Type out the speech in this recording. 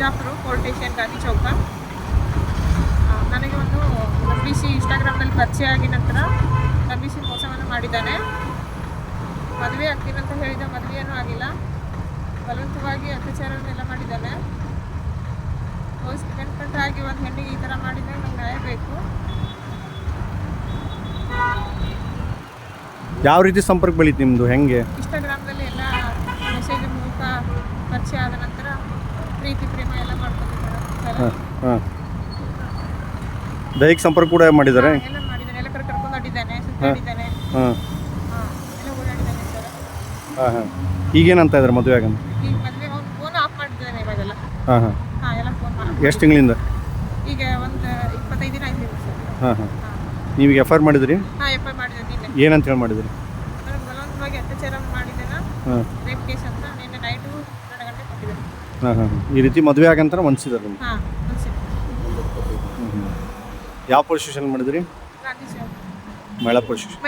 Police ಪೋರ್ಟೇಷನ್ Gandhi ಚೌಕ. ನನಗೆ ಒಂದು ನಂಬಿಸಿ ಇನ್ಸ್ಟಾಗ್ರಾಮ್ನಲ್ಲಿ ಪರಿಚಯ ಆಗಿ ನಂತರ ನಂಬಿಸಿ ಮೋಸವನ್ನು ಮಾಡಿದ್ದಾನೆ. ಮದುವೆ ಆಗ್ತೀನಂತ ಹೇಳಿದ ಮದುವೆಯೂ ಆಗಿಲ್ಲ. ಬಲವಂತವಾಗಿ ಅತ್ಯಾಚಾರವನ್ನೆಲ್ಲ ಮಾಡಿದ್ದಾನೆ. ಕನ್ಫಂಟ್ ಆಗಿ ಒಂದು ಹೆಣ್ಣಿಗೆ ಈ ಥರ ಮಾಡಿದರೆ ನಂಗೆ ನ್ಯಾಯ ಬೇಕು. ಯಾವ ರೀತಿ ಸಂಪರ್ಕ ಬೆಳೀತು ನಿಮ್ಮದು ಹೆಂಗೆ? ಇನ್ಸ್ಟಾಗ್ರಾಮ್ದಲ್ಲಿ ಎಲ್ಲ ಮೆಸೇಜ್ ಮೂಲಕ ಪರಿಚಯ ಆದ ನಂತರ ಪ್ರೀತಿ ಪ್ರೇಮ ಎಲ್ಲ ಮಾಡ್ಕೊಂಡಿದ್ದಾರೆ. ಹಾಂ ಹಾಂ. ದೈಹಿಕ ಸಂಪರ್ಕ ಕೂಡ ಮಾಡಿದ್ದಾರೆ? ಎಲ್ಲ ಮಾಡಿದ್ದಾನೆ ಎಲ್ಲ ಕಡೆ ಕರ್ಕೊಂಡು ಹೊಡಿದ್ದಾನೆ ಸುತ್ತಾಡಿದ್ದಾನೆ. ಹಾಂ. ಹಾಂ ಎಲ್ಲ ಓಡಾಡಿದ್ದಾನೆ ಸರ್. ಹಾಂ ಹಾಂ. ಈಗೇನಂತ ಇದ್ದಾರೆ ಮದುವೆ ಆಗಂತ? ಈಗ ಮದುವೆ ಅವ್ನು ಫೋನ್ ಆಫ್ ಮಾಡಿದ್ದಾನೆ ಇವಾಗೆಲ್ಲ. ಹಾಂ ಹಾಂ. ಹಾಂ ಎಲ್ಲ ಫೋನ್ ಮಾಡಿ ಎಷ್ಟು ತಿಂಗಳಿಂದ? ಈಗ ಒಂದು ಇಪ್ಪತ್ತೈದು ದಿನ ಆಯ್ತು ಸರ್. ಹಾಂ ಹಾಂ. ಹಾಂ. ನೀವೀಗ ಎಫ್ ಆರ್ ಮಾಡಿದ್ರಿ? ಹಾಂ ಎಫ್ ಐ ಮಾಡಿದ್ದೆ ನಿನ್ನೆ. ಏನಂತ ಹೇಳಿ ಮಾಡಿದ್ರಿ? ನನಗೆ ಬಲವಂತವಾಗಿ ಅತ್ಯಾಚಾರ ಮಾಡಿದ್ದೇನೆ? ಹಾಂ. ರೇಪ್ ಕೇಸ್ ಅಂತ? ನಿನ್ನೆ ಹಾಂ ಹಾಂ ಈ ರೀತಿ ಮದುವೆ ಆಗಂತ ಮನ್ಸಿದಾರೆ ನಿಮ್ಗೆ? ಹಾಂ ಯಾವ ಪೊಲೀಸ್ ಸ್ಟೇಷನ್ ಮಾಡಿದ್ರಿ? ಮಹಿಳಾ ಪೊಲೀಸ್ ಸ್ಟೇಷನ್.